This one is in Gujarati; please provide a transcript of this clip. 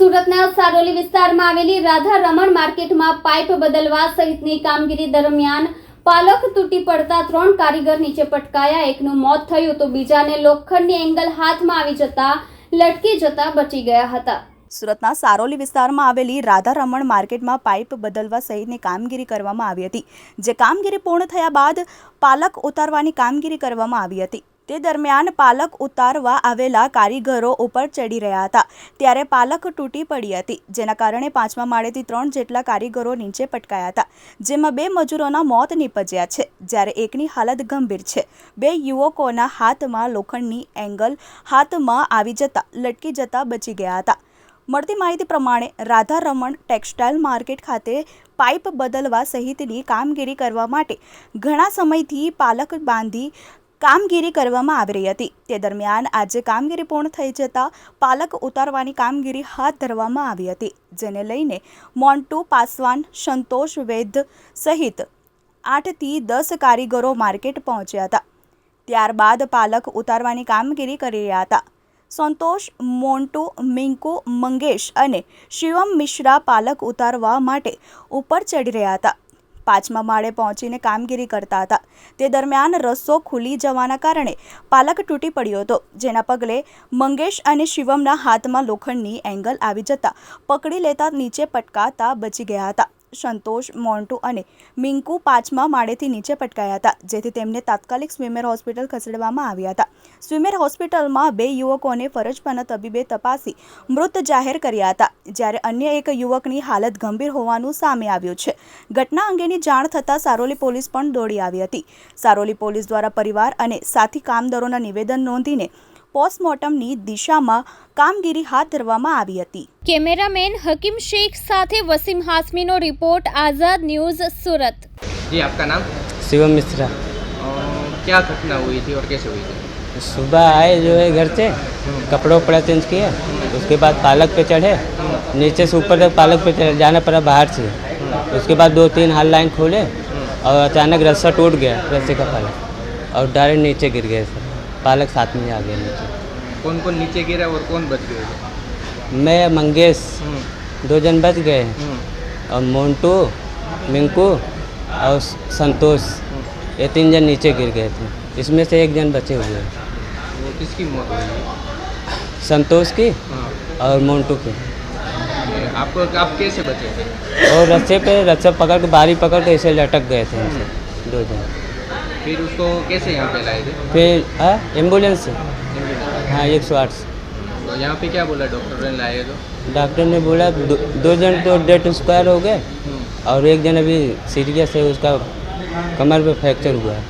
સુરતના સારોલી વિસ્તારમાં આવેલી રાધા રમણ માર્કેટમાં પાઇપ બદલવા સહિતની કામગીરી દરમિયાન પાલખ તૂટી પડતા ત્રણ કારીગર નીચે પટકાયા. એકનું મોત થયું તો બીજાને લોખંડની એંગલ હાથમાં આવી જતા લટકી જતા બચી ગયા હતા. સુરતના સારોલી વિસ્તારમાં આવેલી રાધા રમણ માર્કેટમાં પાઇપ બદલવા સહિતની કામગીરી કરવામાં આવી હતી, જે કામગીરી પૂર્ણ થયા બાદ પાલક ઉતારવાની કામગીરી કરવામાં આવી હતી. તે દરમિયાન પાલક ઉતારવા આવેલા કારીગરો ઉપર ચડી રહ્યા હતા. ત્યારે પાલક તૂટી પડી હતી, જેના કારણે પાંચમા માળેથી ત્રણ જેટલા કારીગરો નીચે પટકાયા હતા. જેમાં બે મજૂરોના મોત નીપજ્યા છે, જ્યારે એકની હાલત ગંભીર છે. બે યુવકોના હાથમાં લોખંડની એંગલ હાથમાં આવી જતા લટકી જતા બચી ગયા હતા. મળતી માહિતી પ્રમાણે રાધા રમણ ટેક્સટાઇલ માર્કેટ ખાતે પાઇપ બદલવા સહિતની કામગીરી કરવા માટે ઘણા સમયથી પાલક બાંધી કામગીરી કરવામાં આવી રહી હતી. તે દરમિયાન આજે કામગીરી પૂર્ણ થઈ જતાં પાલક ઉતારવાની કામગીરી હાથ ધરવામાં આવી હતી, જેને લઈને મોન્ટુ, પાસવાન, સંતોષ, વૈદ સહિત આઠથી દસ કારીગરો માર્કેટ પહોંચ્યા હતા. ત્યારબાદ પાલક ઉતારવાની કામગીરી કરી રહ્યા હતા. સંતોષ, મોન્ટુ, મિંકુ, મંગેશ અને શિવમ મિશ્રા પાલક ઉતારવા માટે ઉપર ચડી રહ્યા હતા. પાંચમા માળે પહોંચીને કામગીરી કરતા હતા. તે દરમિયાન રસ્તો ખુલી જવાના કારણે પાલક તૂટી પડ્યો હતો, જેના પગલે મંગેશ અને શિવમના હાથમાં લોખંડની એંગલ આવી જતા પકડી લેતા નીચે પટકાતા બચી ગયા હતા. સંતોષ, મોન્ટુ અને મિંકુ પાંચમા માળેથી નીચે પટકાયા હતા, જેથી તેમને તાત્કાલિક સ્વિમેર હોસ્પિટલ ખસેડવામાં આવ્યા હતા. સ્વિમેર હોસ્પિટલમાં બે યુવકોને ફરજપાના તબીબે તપાસી મૃત જાહેર કર્યા હતા, જ્યારે અન્ય એક યુવકની હાલત ગંભીર હોવાનું સામે આવ્યું છે. ઘટના અંગેની જાણ થતાં સારોલી પોલીસ પણ દોડી આવી હતી. સારોલી પોલીસ દ્વારા પરિવાર અને સાથી કામદારોના નિવેદન નોંધીને પોસ્ટમોર્ટમની દિશામાં કામગીરી હાથ ધરવામાં આવી હતી કેમેરામેન હકીમ શેખ સાથે વસીમ હાસમીનો રિપોર્ટ આઝાદ ન્યૂઝ સુરત जी आपका नाम शिवम मिश्रा अ, क्या घटना हुई थी और कैसे हुई थी सुबह आए जो है घर से कपड़े वपड़ा चेंज किए उसके बाद पालक पे चढ़े नीचे से ऊपर तक पालक पे चढ़े जाना पड़ा बाहर से उसके बाद दो तीन हाल लाइन खोले और अचानक रस्सा टूट गया रस्से का पालक और डायरेक्ट नीचे गिर गए सर पालक साथ में आ गया नीचे। कौन कौन नीचे गिरा और कौन बच गए? मैं मंगेश हम्म, दो जन बच गए। हम्म, और मोन्टू मिंकू और संतोष ये तीन जन नीचे गिर गए थे। इसमें से एक जन बचे हुए हैं। किसकी मौत हुई? संतोष की हाँ। और मोन्टू की। आपको आप कैसे बचे? और रस्से पे रस्सा पकड़ के बारी पकड़ के ऐसे लटक गए थे दो जन। फिर उसको कैसे यहाँ पे लाए थे? फिर हाँ एंबुलेंस से। हाँ एक सौ आठ से। तो यहाँ पे क्या बोला डॉक्टर ने लाए तो? डॉक्टर ने बोला दो, दो जन तो डेट एक्सपायर हो गए हम्म, और एक जन अभी सीरियस है उसका कमर पे फ्रैक्चर हुआ है।